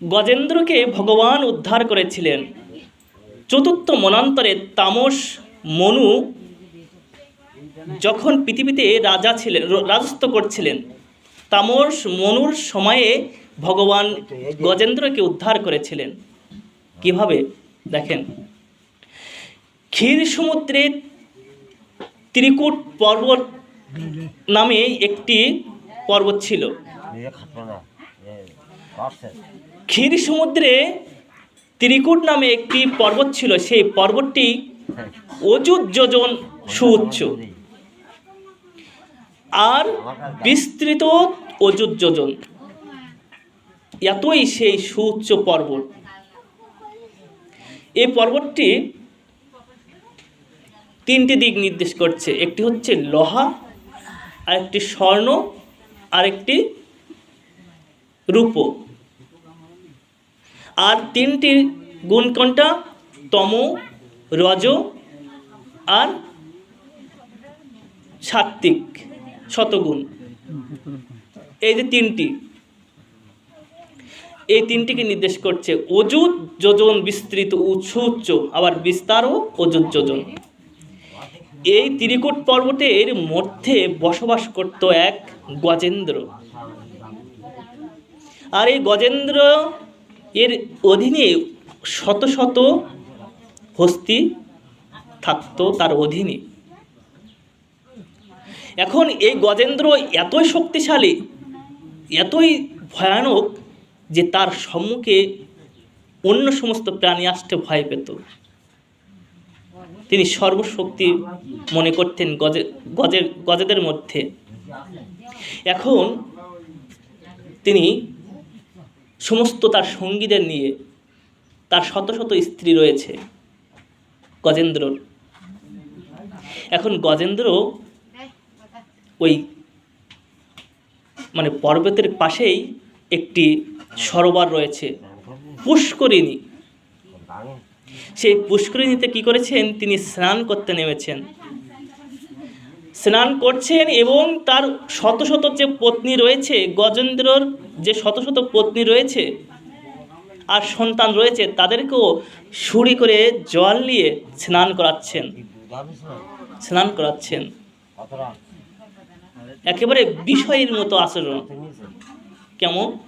গজেন্দ্রকে ভগবান উদ্ধার করেছিলেন। চতুর্থ মনান্তরে তামস, মনু যখন পৃথিবীতে রাজা ছিলেন রাজত্ব করছিলেন, তামস, মনুর সময়ে ভগবান গজেন্দ্রকে উদ্ধার করেছিলেন। কীভাবে? দেখেন। ক্ষীর সমুদ্রে ত্রিকুট পর্বত নামে একটি পর্বত ছিল। ক্ষীর সমুদ্রে ত্রিকুট নামে একটি পর্বত ছিল, সেই পর্বতটি অযুত যোজন সুউচ্চ। আর বিস্তৃত অযুত যোজন। এতই সেই সুউচ্চ পর্বত। এই পর্বতটি তিনটি দিক নির্দেশ করছে, একটি হচ্ছে লোহা, আরেকটি স্বর্ণ, আরেকটি রূপ। আর তিনটি গুণ কোনটা তম, রজ আর সাত্বিক শতগুণ। এই যে তিনটি, এই তিনটিকে নির্দেশ করছে অযুত যোজন বিস্তৃত উচ্চ, আবার বিস্তারও অযুত যোজন। এই ত্রিকুট পর্বতের মধ্যে বসবাস করত এক গজেন্দ্র। আর এই গজেন্দ্র এর অধীনে শত শত হস্তি থাকতো তার অধীনে। এখন এই গজেন্দ্র এতই শক্তিশালী, এতই ভয়ানক যে তার সম্মুখে অন্য সমস্ত প্রাণী আসতে ভয় পেত। তিনি সর্বশক্তি মনে করতেন গজে, গজের, গজেদের মধ্যে। এখন তিনি সমস্ত তার সঙ্গীদের নিয়ে তার শত শত স্ত্রী রয়েছে। গজেন্দ্রর এখন গজেন্দ্র ওই মানে পর্বতের পাশেই একটি সরোবর রয়েছে। পুষ্করিণী। সেই পুষ্করিণীতে কি করেছেন? তিনি স্নান করতে নেমেছেন। স্নান করছেন এবং তার শত শত যে পত্নী রয়েছে, গজেন্দ্রর যে শত শত পত্নী রয়েছে আর সন্তান রয়েছে, তাদেরকেও সুড়ি করে জল নিয়ে স্নান করাচ্ছেন। স্নান করাচ্ছেন। একেবারে বিষয়ের মতো আচরণ। কেমন?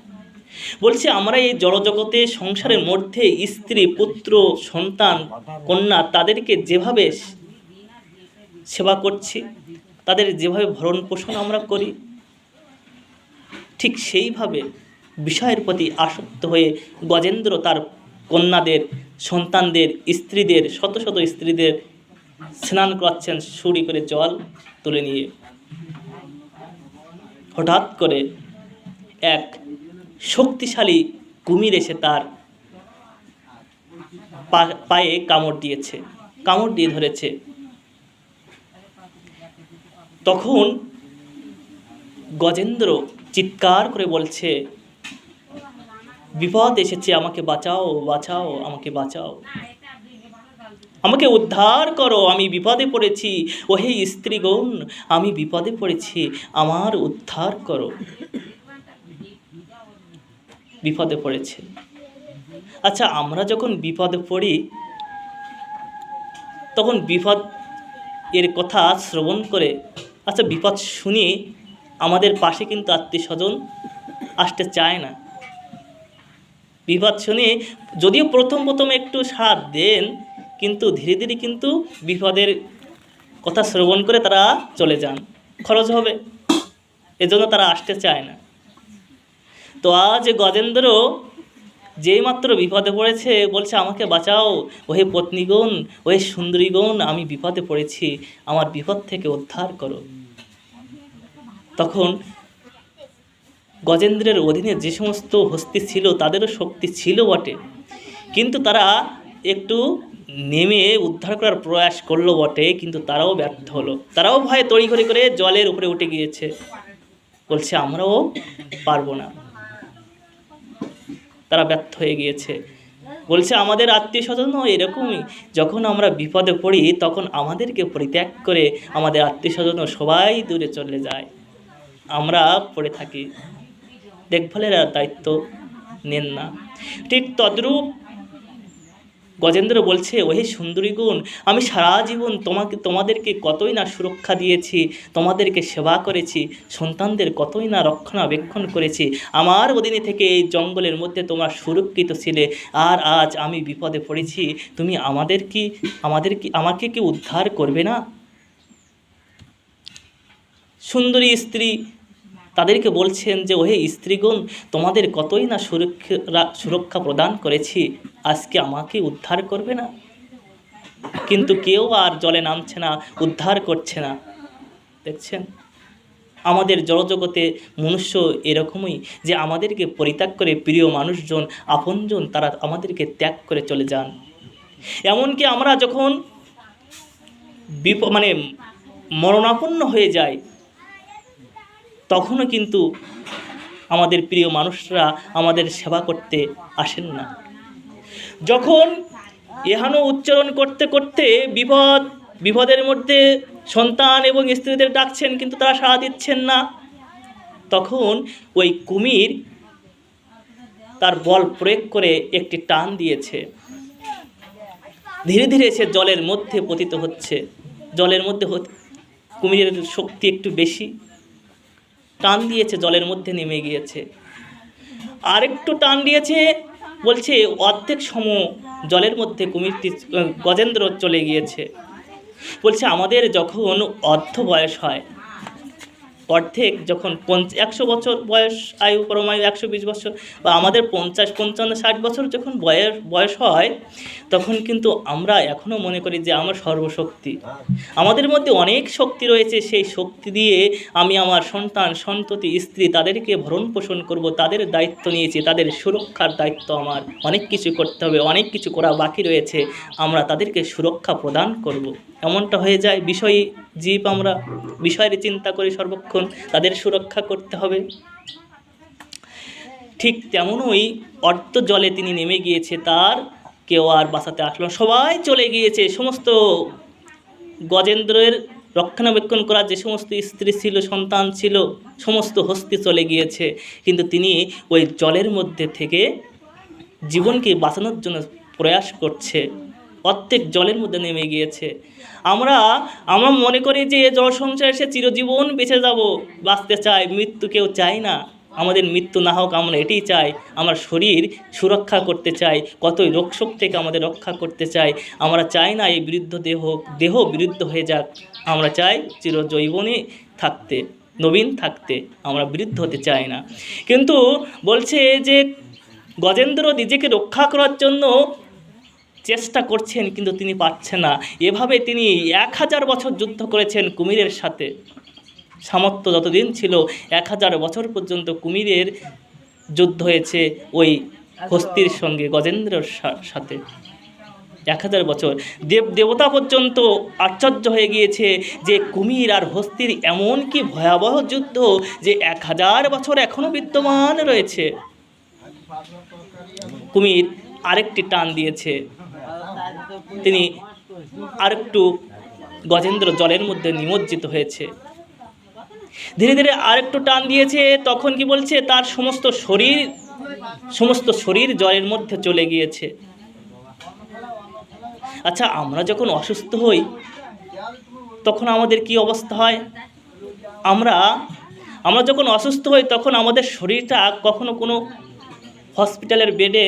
বলছে, আমরা এই জড়জগতে সংসারের মধ্যে স্ত্রী, পুত্র, সন্তান, কন্যা, তাদেরকে যেভাবে সেবা করছি, তাদের যেভাবে ভরণ পোষণ আমরা করি ঠিক সেইভাবে বিষয়ের প্রতি আসক্ত হয়ে গজেন্দ্র তার কন্যাদের, সন্তানদের, স্ত্রীদের, শত শত স্ত্রীদের স্নান করাচ্ছেন সুড়ি করে জল তুলে নিয়ে। হঠাৎ করে এক শক্তিশালী কুমির এসে তার পায়ে কামড় দিয়েছে, কামড় দিয়ে ধরেছে। তখন গজেন্দ্র চিৎকার করে বলছে, বিপদ এসেছে, আমাকে বাঁচাও বাঁচাও, আমাকে বাঁচাও। আমাকে উদ্ধার করো, আমি বিপদে পড়েছি। ওহে স্ত্রীগণ, আমি বিপদে পড়েছি, আমার উদ্ধার করো। বিপদে পড়েছে। আচ্ছা আমরা যখন বিপদে পড়ি, তখন বিপদ এর কথা শ্রবণ করে আচ্ছা বিপদ শুনে আমাদের পাশে কিন্তু আত্মীয় স্বজন আসতে চায় না। বিপদ শুনে যদিও প্রথম প্রথম একটু সাথ দেন, কিন্তু ধীরে ধীরে কিন্তু বিপদের কথা শ্রবণ করে তারা চলে যান। খরচ হবে, এজন্য তারা আসতে চায় না। তো আজ গজেন্দ্র যেই মাত্র বিপদে পড়েছে, বলছে, আমাকে বাঁচাও। ওহে পত্নীগণ, ওহে সুন্দরীগণ, আমি বিপদে পড়েছি। আমার বিপদ থেকে উদ্ধার করো। তখন গজেন্দ্রের অধীনে যে সমস্ত হস্তি ছিল, তাদেরও শক্তি ছিল বটে। কিন্তু তারা একটু নেমে উদ্ধার করার প্রয়াস করল বটে, কিন্তু তারাও ব্যর্থ হলো। তারাও ভয়ে তড়িঘড়ি করে জলের উপরে উঠে গিয়েছে। বলছে, আমরাও পারব না। তারা ব্যর্থ হয়ে গিয়েছে। বলছে, আমাদের আত্মীয় স্বজনও এরকমই। যখন আমরা বিপদে পড়ি, তখন আমাদেরকে পরিত্যাগ করে আমাদের আত্মীয় স্বজনও সবাই দূরে চলে যায়। আমরা পড়ে থাকি। দেখভালের দায়িত্ব নেন না। ঠিক তদ্রূপ গজেন্দ্র বলছে, ওহে সুন্দরীগুণ, আমি সারা জীবন তোমাকে, তোমাদেরকে কতই না সুরক্ষা দিয়েছি, তোমাদেরকে সেবা করেছি, সন্তানদের কতই না রক্ষণাবেক্ষণ করেছি। আমার অধীনে থেকে এই জঙ্গলের মধ্যে তোমরা সুরক্ষিত ছিলে, আর আজ আমি বিপদে পড়েছি। তুমি আমাদের কি আমাদের কি, আমাকে কি উদ্ধার করবে না? সুন্দরী স্ত্রী তাদেরকে বলছেন যে, ওহে স্ত্রীগণ, তোমাদের কতই না সুরক্ষা সুরক্ষা প্রদান করেছি, আজকে আমাকে উদ্ধার করবে না? কিন্তু কেউ আর জলে নামছে না, উদ্ধার করছে না। দেখছেন? আমাদের জড়জগতে মনুষ্য এরকমই যে, আমাদেরকে পরিত্যাগ করে প্রিয় মানুষজন, আপনজন, তারা আমাদেরকে ত্যাগ করে চলে যান। এমনকি আমরা যখন বিপ মানে মরণাপন্ন হয়ে যায় তখনও কিন্তু আমাদের প্রিয় মানুষরা আমাদের সেবা করতে আসেন না। যখন এহানো উচ্চারণ করতে করতে বিপদ, বিপদের মধ্যে সন্তান এবং স্ত্রীদের ডাকছেন কিন্তু তারা সাড়া দিচ্ছেন না, তখন ওই কুমির তার বল প্রয়োগ করে একটি টান দিয়েছে। ধীরে ধীরে সে জলের মধ্যে পতিত হচ্ছে। জলের মধ্যে কুমিরের শক্তি একটু বেশি। টান দিয়েছে, জলের মধ্যে নেমে গিয়েছে। আরেকটু টান দিয়েছে, বলছে, অর্ধেক সম জলের মধ্যে কুমিরটি গজেন্দ্র চলে গিয়েছে। বলছে, আমাদের যখন অর্ধ বয়স হয় অর্ধেক যখন পঞ্চ একশো বছর বয়স, আয়ু, পরমায়ু একশো বিশ বছর বা আমাদের পঞ্চাশ, পঞ্চান্ন, ষাট বছর যখন বয়স বয়স হয়, তখন কিন্তু আমরা এখনও মনে করি যে আমার সর্বশক্তি আমাদের মধ্যে অনেক শক্তি রয়েছে, সেই শক্তি দিয়ে আমি আমার সন্তান, সন্ততি, স্ত্রী তাদেরকে ভরণ পোষণ করব, তাদের দায়িত্ব নিয়েছি, তাদের সুরক্ষার দায়িত্ব আমার অনেক কিছু করতে হবে, অনেক কিছু করা বাকি রয়েছে, আমরা তাদেরকে সুরক্ষা প্রদান করব। এমনটা হয়ে যায়, বিষয় জীব আমরা, বিষয়ের চিন্তা করি সর্বক্ষণ, তাদের সুরক্ষা করতে হবে। ঠিক তেমনই অর্ধ জলে তিনি নেমে গিয়েছে, তার কেউ আর বাঁচাতে আসলো। সবাই চলে গিয়েছে, সমস্ত গজেন্দ্রের রক্ষণাবেক্ষণ করার যে সমস্ত স্ত্রী ছিল, সন্তান ছিল, সমস্ত হস্তি চলে গিয়েছে। কিন্তু তিনি ওই জলের মধ্যে থেকে জীবনকে বাঁচানোর জন্য প্রয়াস করছে। প্রত্যেক জলের মধ্যে নেমে গিয়েছে। আমরা আমরা মনে করি যে জল সংসারে সে চিরজীবন বেঁচে যাব, বাঁচতে চাই মৃত্যু কেউ চায় না। আমাদের মৃত্যু না হোক, আমরা এটাই চাই। আমার শরীর সুরক্ষা করতে চাই, কতই রোগশোক থেকে আমাদের রক্ষা করতে চাই। আমরা চাই না এই বিরুদ্ধ দেহ দেহ বিরুদ্ধ হয়ে যাক। আমরা চাই চিরজৈবনে থাকতে, নবীন থাকতে। আমরা বিরুদ্ধ হতে চাই না। কিন্তু বলছে যে গজেন্দ্র নিজেকে রক্ষা করার জন্য চেষ্টা করছেন কিন্তু তিনি পাচ্ছেন না। এভাবে তিনি এক হাজার বছর যুদ্ধ করেছেন কুমিরের সাথে। সামর্থ্য যতদিন ছিল, এক হাজার বছর পর্যন্ত কুমিরের যুদ্ধ হয়েছে ওই হস্তির সঙ্গে, গজেন্দ্রর সাথে। এক হাজার বছর। দেব, দেবতা পর্যন্ত আশ্চর্য হয়ে গিয়েছে যে কুমির আর হস্তির এমন কি ভয়াবহ যুদ্ধ যে এক হাজার বছর এখনও বিদ্যমান রয়েছে। কুমির আরেকটি টান দিয়েছে। তিনি আরেকটু গজেন্দ্র জলের মধ্যে নিমজ্জিত হয়েছে। ধীরে ধীরে আরেকটু টান দিয়েছে, তখন কি বলছে, তার সমস্ত শরীর সমস্ত শরীর জলের মধ্যে চলে গিয়েছে। আচ্ছা আমরা যখন অসুস্থ হই, তখন আমাদের কি অবস্থা হয়? আমরা আমরা যখন অসুস্থ হই, তখন আমাদের শরীরটা কখনো কোনো হসপিটালের বেডে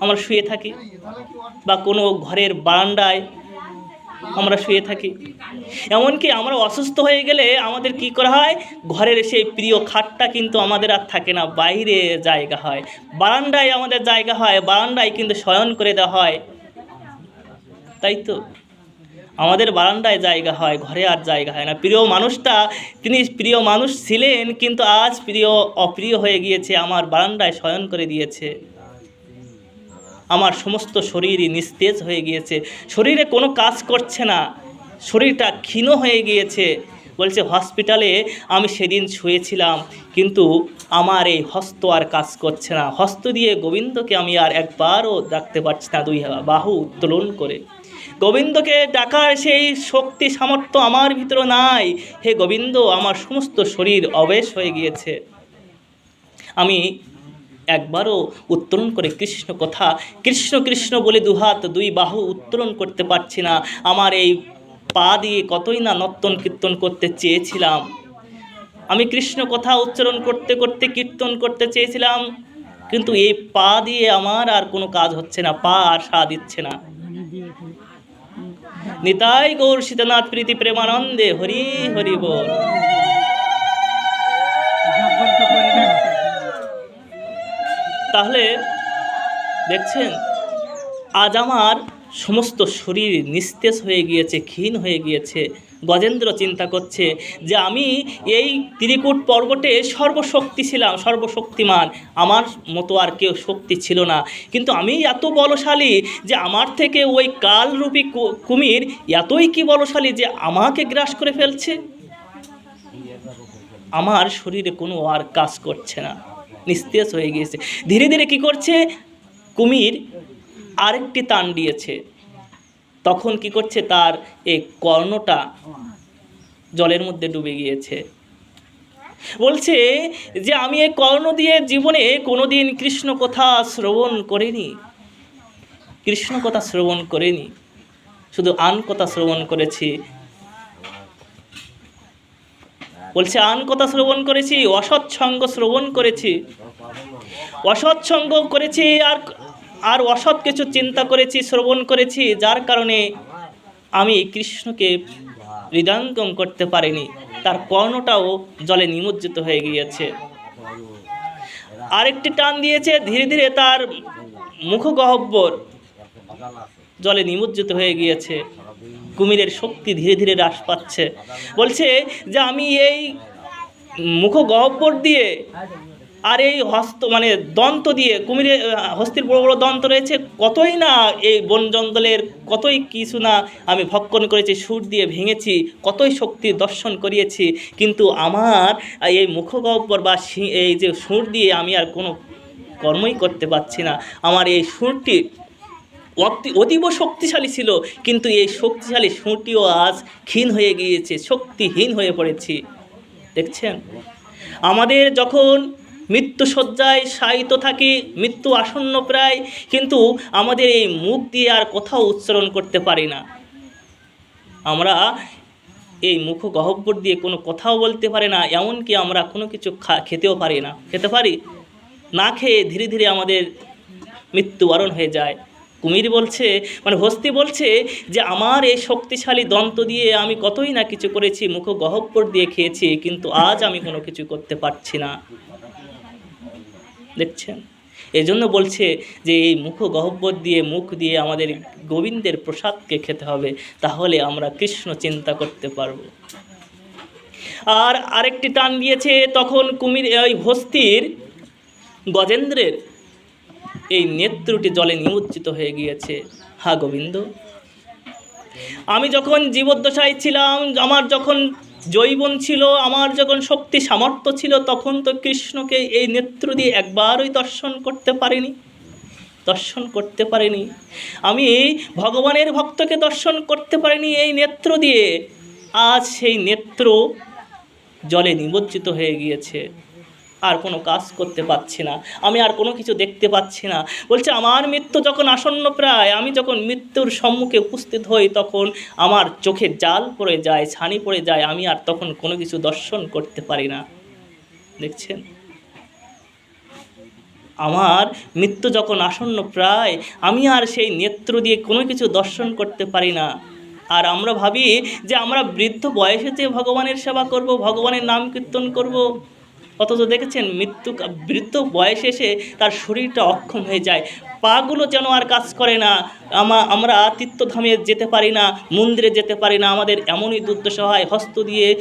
আমরা শুয়ে থাকি বা কোনো ঘরের বারান্দায় আমরা শুয়ে থাকি। এমনকি আমরা অসুস্থ হয়ে গেলে আমাদের কি করা হয়? ঘরের সেই প্রিয় খাটটা কিন্তু আমাদের আর থাকে না, বাইরে জায়গা হয়। বারান্দায় আমাদের জায়গা হয়, বারান্দায় কিন্তু শয়ন করে দেওয়া হয়। তাই তো? আমাদের বারান্দায় জায়গা হয়, ঘরে আর জায়গা হয় না। প্রিয় মানুষটা, তিনি প্রিয় মানুষ ছিলেন, কিন্তু আজ প্রিয়, অপ্রিয় হয়ে গিয়েছে, আমার বারান্দায় শয়ন করে দিয়েছে। আমার সমস্ত শরীরই নিস্তেজ হয়ে গিয়েছে। শরীরে কোনো কাজ করছে না। শরীরটা ক্ষীণ হয়ে গিয়েছে। বলছে, হসপিটালে আমি সেদিন শুয়েছিলাম, কিন্তু আমার এই হস্ত আর কাজ করছে না। হস্ত দিয়ে গোবিন্দকে আমি আর একবারও ডাকতে পারছি না। দুই বাহু উত্তোলন করে। গোবিন্দকে ডাকার সেই শক্তি সামর্থ্য আমার ভিতরে নাই। হে গোবিন্দ, আমার সমস্ত শরীর অবেশ হয়ে গিয়েছে। আমি একবারও উত্তোলন করে কৃষ্ণ কথা। কৃষ্ণ কৃষ্ণ বলে দুহাত, দুই বাহু উত্তোলন করতে পারছি না। আমার এই পা দিয়ে কতই না নর্তন কীর্তন করতে চেয়েছিলাম। আমি কৃষ্ণ কথা উচ্চারণ করতে করতে কীর্তন করতে চেয়েছিলাম। কিন্তু এই পা দিয়ে আমার আর কোনো কাজ হচ্ছে না, পা আর সা দিচ্ছে না। নিতাই গৌর সীতানাথ প্রীতি প্রেমানন্দে হরি হরি বল। তাহলে দেখছেন, আজ আমার সমস্ত শরীর নিস্তেজ হয়ে গিয়েছে, ক্ষীণ হয়ে গিয়েছে। গজেন্দ্র চিন্তা করছে যে আমি এই ত্রিকূট পর্বতে সর্বশক্তি ছিলাম, সর্বশক্তিমান। আমার মতো আর কেউ শক্তি ছিল না। কিন্তু আমি এত বলশালী যে আমার থেকে ওই কালরূপী কুমির এতই কি বলশালী যে আমাকে গ্রাস করে ফেলছে? আমার শরীরে কোনো আর কাজ করছে না। নিস্তেজ হয়ে গিয়েছে। ধীরে ধীরে কি করছে? কুমির আরেকটি তান দিয়েছে। তখন কি করছে? তার এই কর্ণটা জলের মধ্যে ডুবে গিয়েছে। বলছে যে, আমি এই কর্ণ দিয়ে জীবনে কোনোদিন কৃষ্ণ কথা শ্রবণ করিনি। কৃষ্ণ কথা শ্রবণ করিনি। শুধু আন কথা শ্রবণ করেছি। বলছে, আন কথা শ্রবণ করেছি অসৎসঙ্গ শ্রবণ করেছি। অসৎসঙ্গ করেছি আর আর অসৎ কিছু চিন্তা করেছি, শ্রবণ করেছি, যার কারণে আমি কৃষ্ণকে হৃদয়ঙ্গম করতে পারিনি। তার কর্ণটাও জলে নিমজ্জিত হয়ে গিয়েছে। আরেকটি টান দিয়েছে, ধীরে ধীরে তার মুখগহ্বর জলে নিমজ্জিত হয়ে গিয়েছে। কুমিরের শক্তি ধীরে ধীরে হ্রাস পাচ্ছে। বলছে যে আমি এই মুখগহ্বর দিয়ে আর এই হস্ত মানে দন্ত দিয়ে কুমিরের হস্তির বড় বড় দন্ত রয়েছে, কতই না এই বন জঙ্গলের কতই কিছু না আমি ভক্ষণ করেছি, সুর দিয়ে ভেঙেছি, কতই শক্তি দর্শন করিয়েছি। কিন্তু আমার এই মুখগহ্বর বা এই যে সুর দিয়ে আমি আর কোনো কর্মই করতে পারছি না। আমার এই সুরটি অতীব শক্তিশালী ছিল, কিন্তু এই শক্তিশালী সুরটিও আজ ক্ষীণ হয়ে গিয়েছে, শক্তিহীন হয়ে পড়েছি। দেখছেন? আমাদের যখন মৃত্যু শয্যায় শায়িত থাকি, মৃত্যু আসন্ন প্রায়, কিন্তু আমাদের এই মুখ দিয়ে আর কোথাও উচ্চারণ করতে পারি না। আমরা এই মুখ গহব্বর দিয়ে কোনো কথাও বলতে পারি না, এমনকি আমরা কোনো কিছু খেতেও পারি না। খেতে পারি? না খেয়ে ধীরে ধীরে আমাদের মৃত্যুবরণ হয়ে যায়। কুমির বলছে মানে হস্তি বলছে যে, আমার এই শক্তিশালী দন্ত দিয়ে আমি কতই না কিছু করেছি মুখ গহব্বর দিয়ে খেয়েছি, কিন্তু আজ আমি কোনো কিছু করতে পারছি না। দেখছেন? এজন্য বলছে যে, এই মুখ গহব্বর দিয়ে, মুখ দিয়ে আমাদের গোবিন্দের প্রসাদকে খেতে হবে, তাহলে আমরা কৃষ্ণ চিন্তা করতে পারব। আর আরেকটি টান দিয়েছে, তখন কুমির ওই হস্তির গজেন্দ্রের এই নেত্রটি জলে নিমজ্জিত হয়ে গিয়েছে। হা, গোবিন্দ। আমি যখন জীবদ্দশায় ছিলাম, আমার যখন জৈবন ছিল, আমার যখন শক্তি সামর্থ্য ছিল, তখন তো কৃষ্ণকে এই নেত্র দিয়ে একবারই দর্শন করতে পারিনি। দর্শন করতে পারিনি। আমি ভগবানের ভক্তকে দর্শন করতে পারিনি এই নেত্র দিয়ে। আজ সেই নেত্র জলে নিমজ্জিত হয়ে গিয়েছে। আর কোনো কাজ করতে পারছি না। আমি আর কোনো কিছু দেখতে পাচ্ছি না। বলছে, আমার মৃত্যু যখন আসন্ন প্রায়, আমি যখন মৃত্যুর সম্মুখে উপস্থিত হই, তখন আমার চোখে জাল পড়ে যায়, ছানি পড়ে যায়, আমি আর তখন কোনো কিছু দর্শন করতে পারি না। দেখছেন? আমার মৃত্যু যখন আসন্ন প্রায়, আমি আর সেই নেত্র দিয়ে কোনো কিছু দর্শন করতে পারি না। আর আমরা ভাবি যে আমরা বৃদ্ধ বয়সে যে ভগবানের সেবা করব, ভগবানের নাম কীর্তন করব অথচ দেখেছেন মৃত্যু বৃদ্ধ বয়সে এসে তার শরীরটা অক্ষম হয়ে যায়। পাগুলো যেন আর কাজ করে না। আমা আমরা তীর্থধামে যেতে পারি না, মন্দিরে যেতে পারি না। আমাদের এমনই দুর্দশা হয়। হস্ত দিয়ে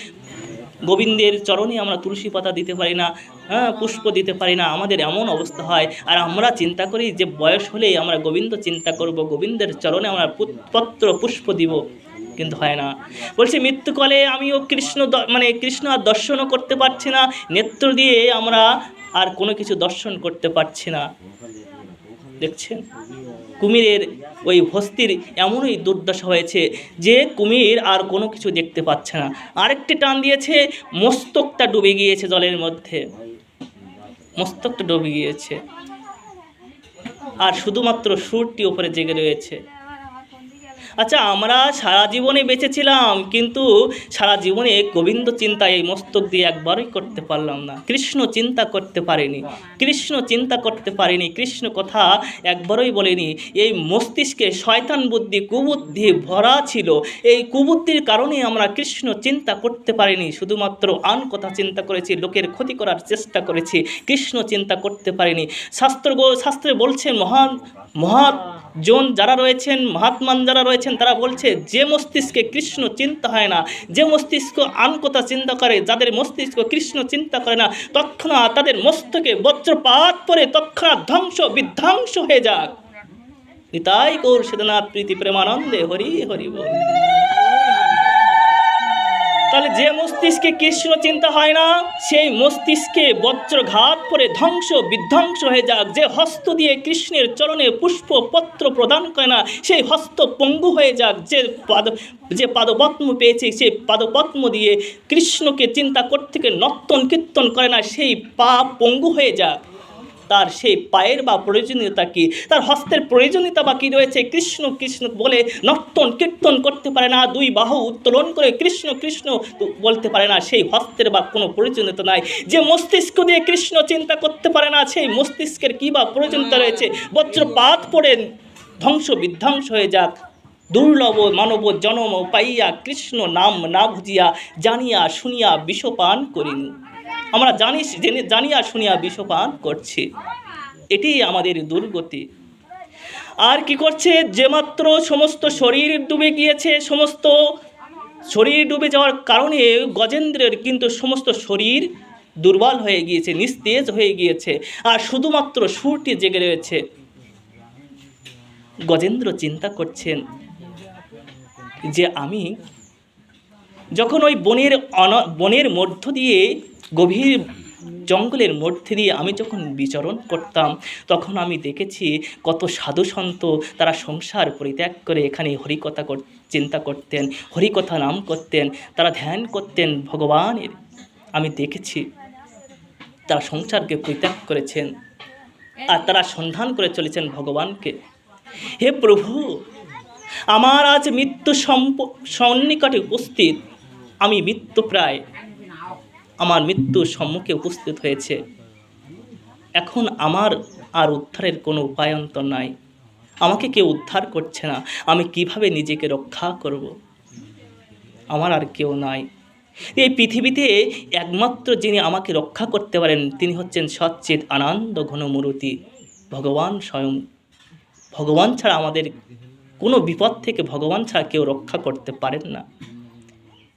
গোবিন্দের চরণে আমরা তুলসী পাতা দিতে পারি না হ্যাঁ পুষ্প দিতে পারি না। আমাদের এমন অবস্থা হয়। আর আমরা চিন্তা করি যে বয়স হলেই আমরা গোবিন্দ চিন্তা করব। গোবিন্দের চরণে আমরা পুত- পত্র পুষ্প দিব। কিন্তু হয় না। বলছি, মৃত্যুকালে আমিও কৃষ্ণ মানে কৃষ্ণ আর দর্শনও করতে পারছি না। নেত্র দিয়ে আমরা আর কোনো কিছু দর্শন করতে পারছি না। দেখছেন? কুমিরের ওই হস্তির এমনই দুর্দশা হয়েছে যে কুমির আর কোনো কিছু দেখতে পাচ্ছে না। আরেকটি টান দিয়েছে, মস্তকটা ডুবে গিয়েছে জলের মধ্যে। মস্তকটা ডুবে গিয়েছে। আর শুধুমাত্র সুরটি ওপরে জেগে রয়েছে। আচ্ছা আমরা সারা জীবনে বেঁচেছিলাম, কিন্তু সারা জীবনে গোবিন্দ চিন্তা এই মস্তক দিয়ে একবারই করতে পারলাম না। কৃষ্ণ চিন্তা করতে পারিনি, কৃষ্ণ চিন্তা করতে পারিনি, কৃষ্ণ কথা একবারই বলেনি। এই মস্তিষ্কে শয়তান বুদ্ধি, কুবুদ্ধি ভরা ছিল। এই কুবুদ্ধির কারণে আমরা কৃষ্ণ চিন্তা করতে পারিনি, শুধুমাত্র আন কথা চিন্তা করেছি, লোকের ক্ষতি করার চেষ্টা করেছি, কৃষ্ণ চিন্তা করতে পারিনি। শাস্ত্র শাস্ত্রে বলছে মহান মহান জন যারা রয়েছেন, মহাত্মান যারা রয়েছেন তারা বলছে, যে মস্তিষ্কে কৃষ্ণ চিন্তা হয় না, যে মস্তিষ্ক আন কথা চিন্তা করে, যাদের মস্তিষ্ক কৃষ্ণ চিন্তা করে না, তৎক্ষণাৎ তাদের মস্তকে বজ্রপাত পরে তৎক্ষণাৎ ধ্বংস, বিধ্বংস হয়ে যাক। নিতাই গৌর সেদনাথ প্রীতি প্রেমানন্দে হরি হরি বল। তাহলে যে মস্তিষ্কে কৃষ্ণ চিন্তা হয় না, সেই মস্তিষ্কে বজ্রঘাত করে ধ্বংস বিধ্বংস হয়ে যাক। যে হস্ত দিয়ে কৃষ্ণের চরণে পুষ্প পত্র প্রদান করে না, সেই হস্ত পঙ্গু হয়ে যাক। যে পাদ, যে পাদপদ্ম পেয়েছে, সেই পাদপদ্ম দিয়ে কৃষ্ণকে চিন্তা করতে থেকে নর্তন কীর্তন করে না, সেই পা পঙ্গু হয়ে যাক। তার সেই পায়ের বা প্রয়োজনীয়তা কী? তার হস্তের প্রয়োজনীয়তা বা কী রয়েছে? কৃষ্ণ কৃষ্ণ বলে নর্তন, কীর্তন করতে পারে না। দুই বাহু উত্তোলন করে কৃষ্ণ কৃষ্ণ বলতে পারে না। সেই হস্তের বা কোনো প্রয়োজনীয়তা নাই। যে মস্তিষ্ক দিয়ে কৃষ্ণ চিন্তা করতে পারে না, সেই মস্তিষ্কের কী বা প্রয়োজনীয়তা রয়েছে? বজ্রপাত পড়ে ধ্বংস বিধ্বংস হয়ে যাক। দুর্লভ মানব জনম পাইয়া কৃষ্ণ নাম না বুঝিয়া জানিয়া শুনিয়া বিষপান করিনু। আমরা জানি, জেনে জানিয়া শুনিয়া বিষপান করছি। এটি আমাদের দুর্গতি। আর কি করছে? যে মাত্র সমস্ত শরীর ডুবে গিয়েছে, সমস্ত শরীর ডুবে যাওয়ার কারণে গজেন্দ্রের কিন্তু সমস্ত শরীর দুর্বল হয়ে গিয়েছে, নিস্তেজ হয়ে গিয়েছে। আর শুধুমাত্র সুরটি জেগে রয়েছে। গজেন্দ্র চিন্তা করছেন যে আমি যখন ওই বনের অন, বনের মধ্য দিয়ে গভীর জঙ্গলের মধ্যে দিয়ে আমি যখন বিচরণ করতাম, তখন আমি দেখেছি কত সাধু সন্ত তারা সংসার পরিত্যাগ করে এখানে হরিকথা কর- চিন্তা করতেন, হরিকথা নাম করতেন, তারা ধ্যান করতেন ভগবানের। আমি দেখেছি তারা সংসারকে পরিত্যাগ করেছেন আর তারা সন্ধান করে চলেছেন ভগবানকে। হে প্রভু, আমার আজ মৃত্যু সম্প, সন্নিকটে উপস্থিত। আমি মৃত্যু প্রায় আমার মৃত্যু সম্মুখে উপস্থিত হয়েছে। এখন আমার আর উদ্ধারের কোনো উপায়ন্তর নাই। আমাকে কেউ উদ্ধার করছে না। আমি কীভাবে নিজেকে রক্ষা করব? আমার আর কেউ নাই। এই পৃথিবীতে একমাত্র যিনি আমাকে রক্ষা করতে পারেন, তিনি হচ্ছেন সচ্চিত আনন্দ ঘনমূর্তি, ভগবান স্বয়ং। ভগবান ছাড়া আমাদের কোনো বিপদ থেকে ভগবান ছাড়া কেউ রক্ষা করতে পারেন না।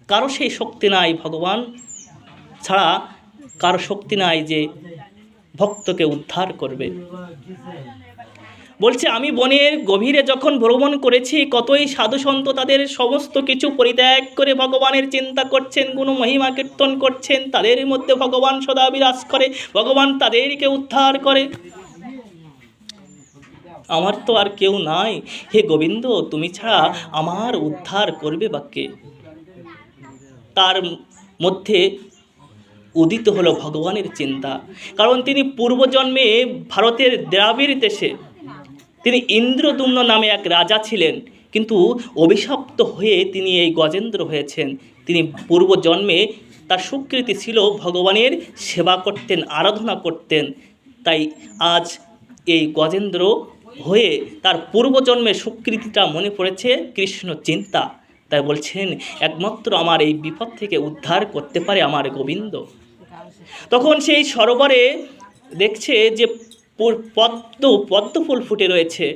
কারও সেই শক্তি নাই। ভগবান ছাড়া কারও শক্তি নাই যে ভক্তকে উদ্ধার করবে। বলছে, আমি বনের গভীরে যখন ভ্রমণ করেছি, কতই সাধু সন্ত তাদের সমস্ত কিছু পরিত্যাগ করে ভগবানের চিন্তা করছেন কোনো মহিমা কীর্তন করছেন, তাদের মধ্যে ভগবান সদা বিরাজ করে, ভগবান তাদেরকে উদ্ধার করে। আমার তো আর কেউ নাই। হে গোবিন্দ, তুমি ছাড়া আমার উদ্ধার করবে বাক্যে তার মধ্যে উদিত হলো ভগবানের চিন্তা। কারণ তিনি পূর্বজন্মে ভারতের দ্রাবিড় দেশে, তিনি ইন্দ্রদুম্ন নামে এক রাজা ছিলেন। কিন্তু অভিশপ্ত হয়ে তিনি এই গজেন্দ্র হয়েছেন। তিনি পূর্বজন্মে তার সুকৃতি ছিল ভগবানের সেবা করতেন, আরাধনা করতেন। তাই আজ এই গজেন্দ্র হয়ে তার পূর্বজন্মের সুকৃতিটা মনে পড়েছে কৃষ্ণ চিন্তা। তাই বলছেন, একমাত্র আমার এই বিপদ থেকে উদ্ধার করতে পারে আমার গোবিন্দ। তখন সেই সরোবরে দেখছে যে পদ্ম পদ্ম ফুল ফুটে রয়েছে।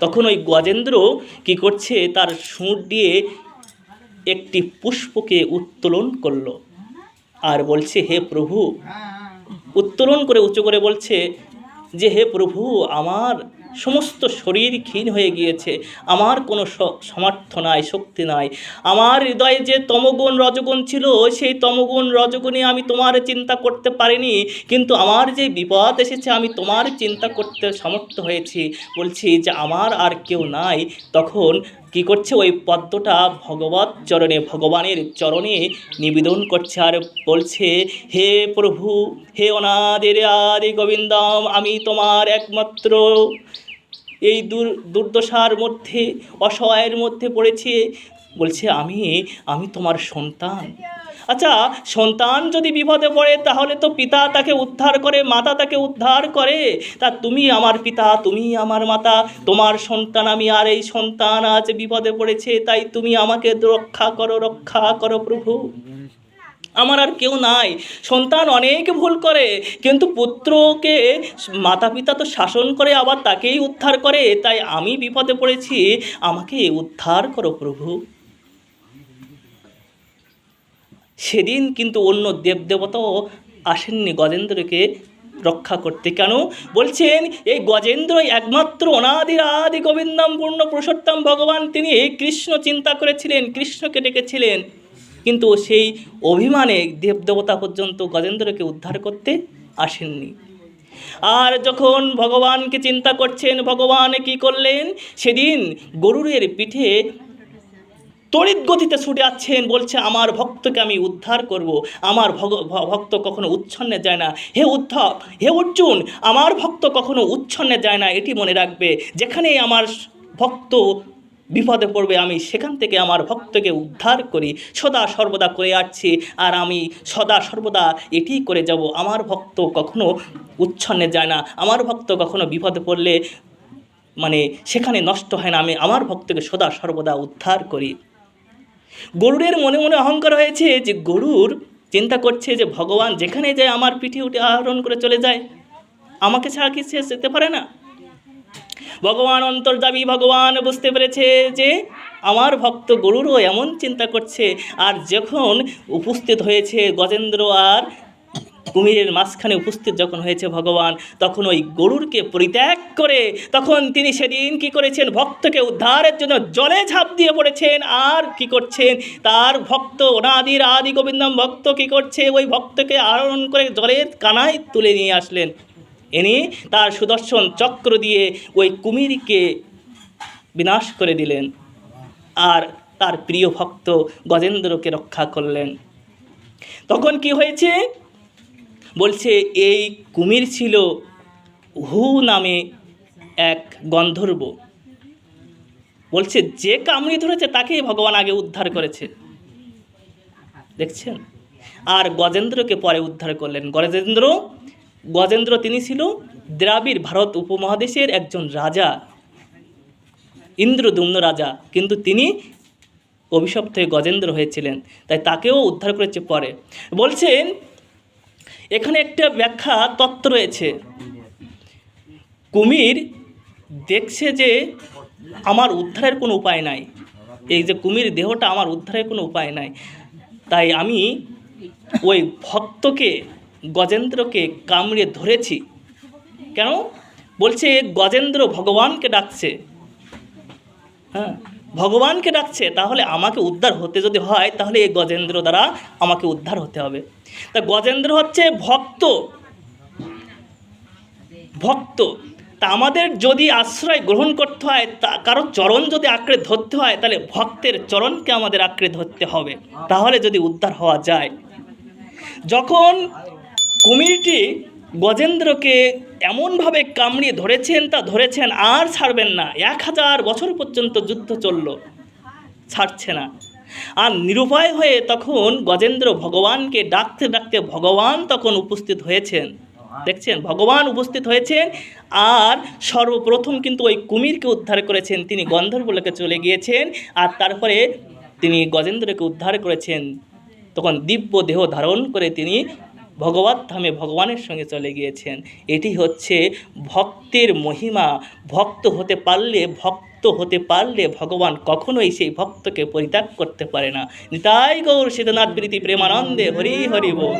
তখন ওই গজেন্দ্র কি করছে, তার সুর দিয়ে একটি পুষ্পকে উত্তোলন করল আর বলছে, হে প্রভু। উত্তোলন করে উঁচু করে বলছে যে, হে প্রভু, আমার সমস্ত শরীর ক্ষীণ হয়ে গিয়েছে। আমার কোনো স- সামর্থ্য নাই, শক্তি নাই। আমার হৃদয়ে যে তমগুণ, রজগুণ ছিল, সেই তমগুণ, রজগুণে আমি তোমার চিন্তা করতে পারিনি। কিন্তু আমার যে বিপদ এসেছে, আমি তোমার চিন্তা করতে সমর্থ হয়েছি। বলছি যে আমার আর কেউ নাই। তখন কি করছে ওই পদ্মটা ভগবত চরণে, ভগবানের চরণে নিবেদন করছে আর বলছে, হে প্রভু, হে অনাদের আদি গোবিন্দম, আমি তোমার একমাত্র এই দুর, দুর্দশার মধ্যে, অসহায়ের মধ্যে পড়েছে। বলছে, আমি আমি তোমার সন্তান। আচ্ছা সন্তান যদি বিপদে পড়ে, তাহলে তো পিতা তাকে উদ্ধার করে, মাতা তাকে উদ্ধার করে। তা তুমি আমার পিতা, তুমি আমার মাতা, তোমার সন্তান, আমি আর এই সন্তান আজ বিপদে পড়েছে, তাই তুমি আমাকে রক্ষা করো রক্ষা করো প্রভু। আমার আর কেউ নাই। সন্তান অনেক ভুল করে, কিন্তু পুত্রকে মাতা পিতা তো শাসন করে, আবার তাকেই উদ্ধার করে, তাই আমি বিপদে পড়েছি। আমাকে উদ্ধার করো প্রভু। সেদিন কিন্তু অন্য দেবদেবতাও আসেননি গজেন্দ্রকে রক্ষা করতে। কেন? বলছেন, এই গজেন্দ্র একমাত্র অনাদির আদি গোবিন্দম পূর্ণ পুরুষোত্তম ভগবান। তিনি কৃষ্ণ চিন্তা করেছিলেন, কৃষ্ণকে ডেকেছিলেন। কিন্তু সেই অভিমানে দেবদেবতা পর্যন্ত গজেন্দ্রকে উদ্ধার করতে আসেননি। আর যখন ভগবানকে চিন্তা করছেন, ভগবান কি করলেন? সেদিন গরুরের পিঠে তড়িৎ গতিতে ছুটে যাচ্ছেন বলছে, আমার ভক্তকে আমি উদ্ধার করব। আমার ভক্ত কখনো উচ্ছন্নে যায় না। হে উদ্ধব, হে অর্জুন, আমার ভক্ত কখনো উচ্ছন্নে যায় না। এটি মনে রাখবে, যেখানেই আমার ভক্ত বিপদে পড়বে, আমি সেখান থেকে আমার ভক্তকে উদ্ধার করি, সদা সর্বদা করে আসছি আর আমি সদা সর্বদা এটি করে যাব। আমার ভক্ত কখনো উচ্ছন্নে যায় না, আমার ভক্ত কখনো বিপদে পড়লে মানে সেখানে নষ্ট হয় না, আমি আমার ভক্তকে সদা সর্বদা উদ্ধার করি। গরুরের মনে মনে অহংকার হয়েছে যে গরুর চিন্তা করছে যে ভগবান যেখানে যায় আমার পিঠে উঠে আহরণ করে চলে যায়। আমাকে ছাড়া কি সে যেতে পারে না? ভগবান অন্তর্যামী, ভগবান বুঝতে পেরেছে যে আমার ভক্ত গরুরও এমন চিন্তা করছে। আর যখন উপস্থিত হয়েছে গজেন্দ্র আর কুমিরের মাঝখানে উপস্থিত যখন হয়েছে ভগবান, তখন ওই গরুরকে পরিত্যাগ করে তখন তিনি সেদিন কি করেছেন? ভক্তকে উদ্ধারের জন্য জলে ঝাঁপ দিয়ে পড়েছেন। আর কি করছেন? তার ভক্ত অনাদির আদি গোবিন্দম ভক্ত কি করছে? ওই ভক্তকে আহরণ করে জলের কানায় তুলে নিয়ে আসলেন। এনে তার সুদর্শন চক্র দিয়ে ওই কুমিরকে বিনাশ করে দিলেন। আর তার প্রিয় ভক্ত গজেন্দ্রকে রক্ষা করলেন। তখন কি হয়েছে? বলছে, এই কুমির ছিল হু নামে এক গন্ধর্ব। বলছে, যে কামড়ি ধরেছে তাকেই ভগবান আগে উদ্ধার করেছে। দেখছেন? আর গজেন্দ্রকে পরে উদ্ধার করলেন। গজেন্দ্র গজেন্দ্র তিনি ছিল দ্রাবিড় ভারত উপমহাদেশের একজন রাজা, ইন্দ্রদুম্ন রাজা। কিন্তু তিনি অভিশপ্ত হয়ে গজেন্দ্র হয়েছিলেন, তাই তাকেও উদ্ধার করেছে পরে। বলছেন, এখানে একটা ব্যাখ্যা তত্ত্ব রয়েছে। কুমির দেখছে যে আমার উদ্ধারের কোনো উপায় নাই। এই যে কুমির দেহটা আমার উদ্ধারের কোনো উপায় নাই। তাই আমি ওই ভক্তকে গজেন্দ্রকে কামড়ে ধরেছি। কেন? বলছে, গজেন্দ্র ভগবানকে ডাকছে। হ্যাঁ ভগবানকে ডাকছে? তাহলে আমাকে উদ্ধার হতে যদি হয়, তাহলে এই গজেন্দ্র দ্বারা আমাকে উদ্ধার হতে হবে। তা গজেন্দ্র হচ্ছে ভক্ত। ভক্ত। তা আমাদের যদি আশ্রয় গ্রহণ করতে হয়, তা কারও চরণ যদি আঁকড়ে ধরতে হয়, তাহলে ভক্তের চরণকে আমাদের আঁকড়ে ধরতে হবে। তাহলে যদি উদ্ধার হওয়া যায়। যখন কুমিরটি গজেন্দ্রকে এমনভাবে কামড়িয়ে ধরেছেন তা ধরেছেন আর ছাড়বেন না। এক হাজার বছর পর্যন্ত যুদ্ধ চলল, ছাড়ছে না। আর নিরুপায় হয়ে তখন গজেন্দ্র ভগবানকে ডাকতে ডাকতে ভগবান তখন উপস্থিত হয়েছেন। দেখছেন? ভগবান উপস্থিত হয়েছেন আর সর্বপ্রথম কিন্তু ওই কুমিরকে উদ্ধার করেছেন। তিনি গন্ধর্বলোকে চলে গিয়েছেন আর তারপরে তিনি গজেন্দ্রকে উদ্ধার করেছেন। তখন দিব্য দেহ ধারণ করে তিনি ভগবত ধামে ভগবানের সঙ্গে চলে গিয়েছেন। এটি হচ্ছে ভক্তের মহিমা। ভক্ত হতে পারলে ভক্ত হতে পারলে ভগবান কখনোই সেই ভক্তকে পরিত্যাগ করতে পারে না। নিতাই গৌর সীতানাথ প্রীতি প্রেমানন্দে হরি হরি বল।